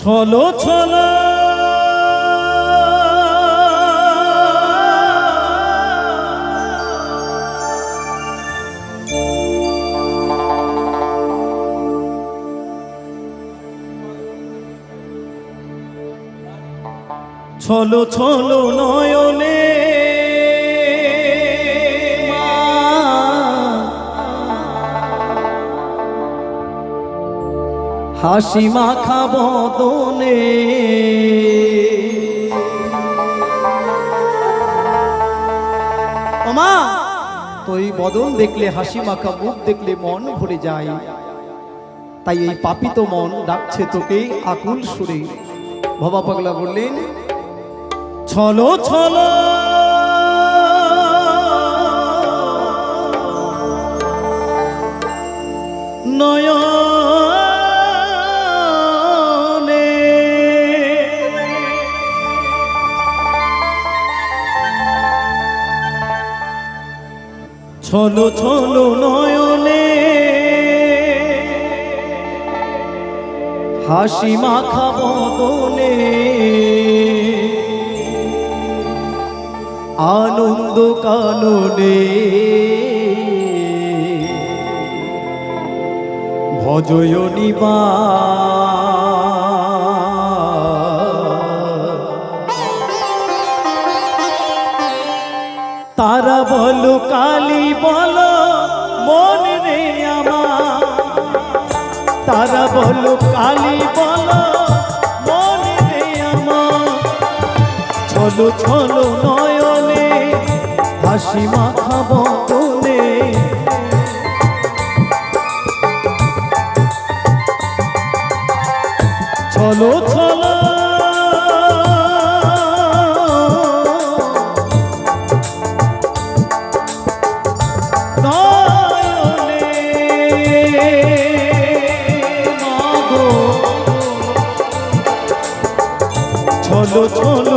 ছলো ছলো। ছলো ছলো নয়নে হাসি মাখা বদনে মা, তো এই বদন দেখলে, হাসি মাখা মুখ দেখলে মন ভরে যায়। তাই এই পাপিত মন ডাকছে তোকে আকুল সুরে। ভবা পাগলা বললেন ছলো ছলো নয়নে ছলো ছলো নয়নে। হাসি মাখা বদনে আনন্দ কাননে। ভজয় নিবা বলো কালী বলো, মন রে আমার। ছলো ছলো নয়নে হাসি মাখা বদনে ছলো ছলো নয়নে ছলো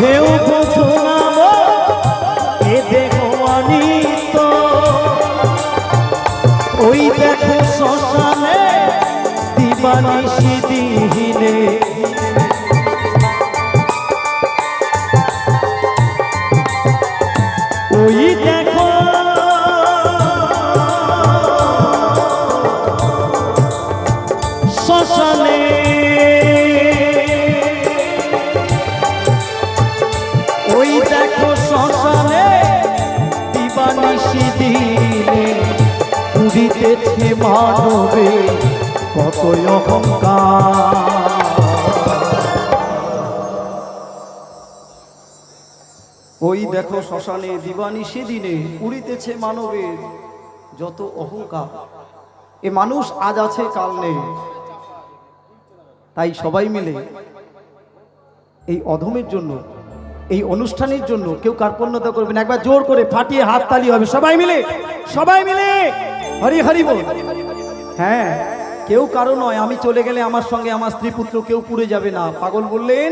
বুঝেও বোঝো ওই দেখো শ্মশানে দিবানিশি দিহিনে। ওই পুরিতেছে মানবে কত অহংকার। ওই দেখো শ্মশানে দিবানি সেদিনে উড়িতেছে মানবের যত অহংকার। এ মানুষ আজ আছে, কাল নেই। তাই সবাই মিলে এই অধমের জন্য এই অনুষ্ঠানের জন্য কেউ কার্পণ্যতা করবেন একবার জোর করে ফাটিয়ে হাত তালি হবে। সবাই মিলে সবাই মিলে। হরি হরি বল। হ্যাঁ কেউ কারও নয়। আমি চলে গেলে আমার সঙ্গে আমার স্ত্রী পুত্র কেউ পুড়ে যাবে না। পাগল বললেন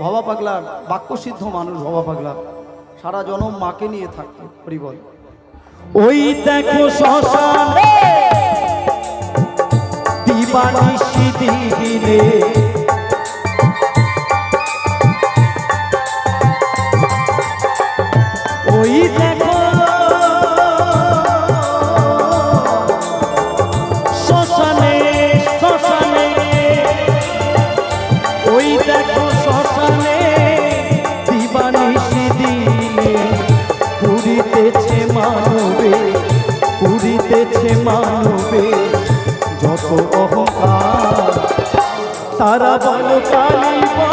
ভবা পাগলার বাক্যসিদ্ধ মানুষ ভবা পাগলা। সারা জনম মাকে নিয়ে থাকতো। হরি বল। ওই দেখো শ্মশানে দিবানিশি দিনে তারা বলো কালী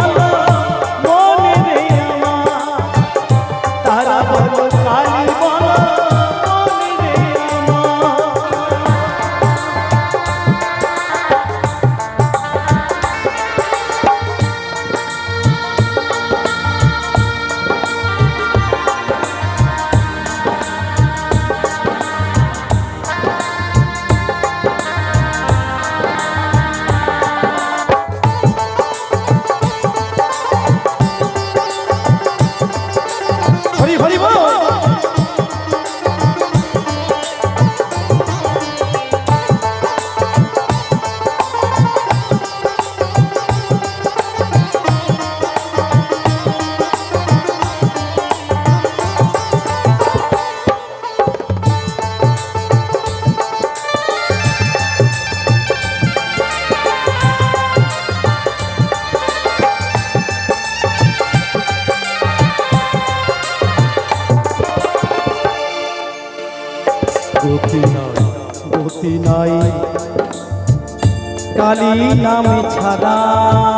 কালী নাম ছাড়া।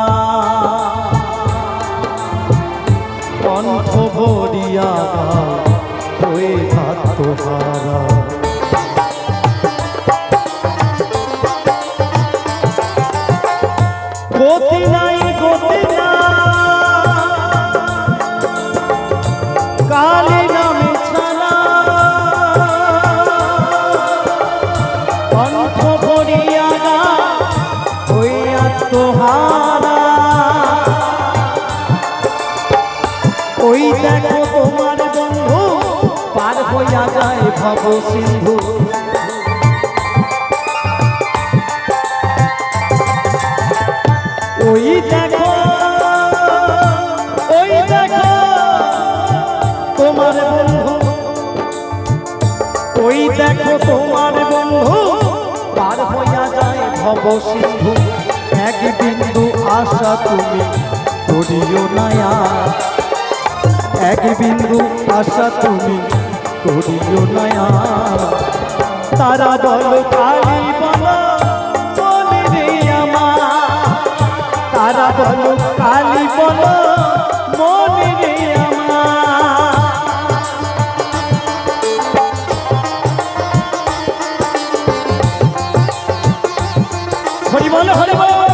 যায় সিন্ধু। ওই দেখো ওই দেখো, তোমার বন্ধু। ওই দেখো, তোমার বন্ধু, পার হইয়া যায় ভব সিন্ধু। এক বিন্দু আশা তুমি করিও নায়া এক বিন্দু আশা তুমি করিও নায়া তারা বল কালী বল রে আমার তারা বল কালী বল মনে রে হরি বল হরি বল।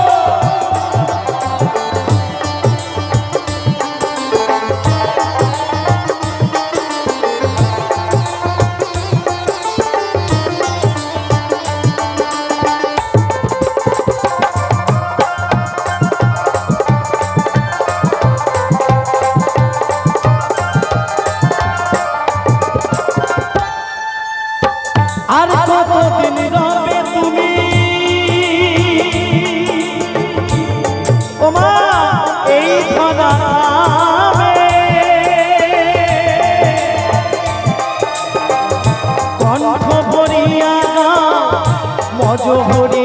মজ হরি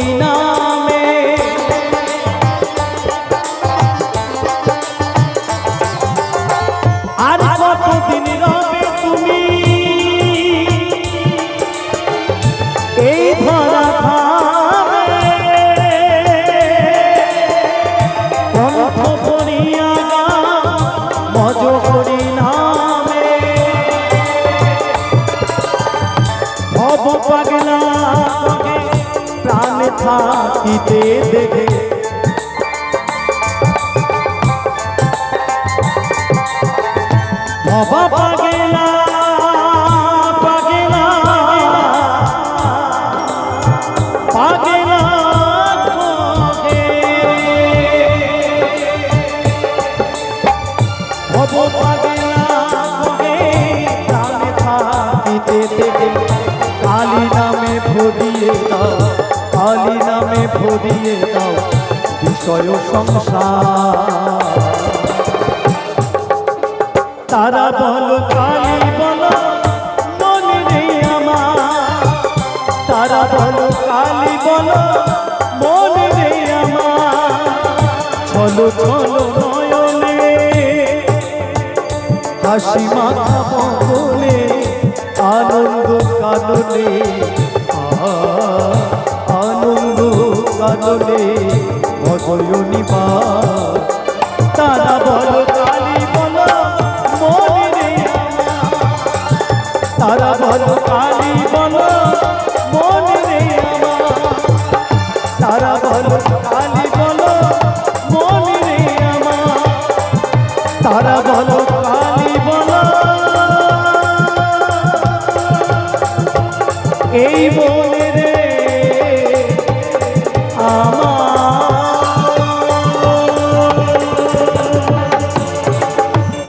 থাকিতে দেখে। বাবা ভরিয়ে দাও বিষয় সংসার। তারা বলো কালী বলো হাসি মাথা বলে আনন্দ কানলে কানলে ভজয়নিবা তারা বলো, কালী বলো, মনে তারা বলো, কালী বলো, মনে তারা বলো, কালী বলো, মনে তারা বলো, কালী বলো। এই মনে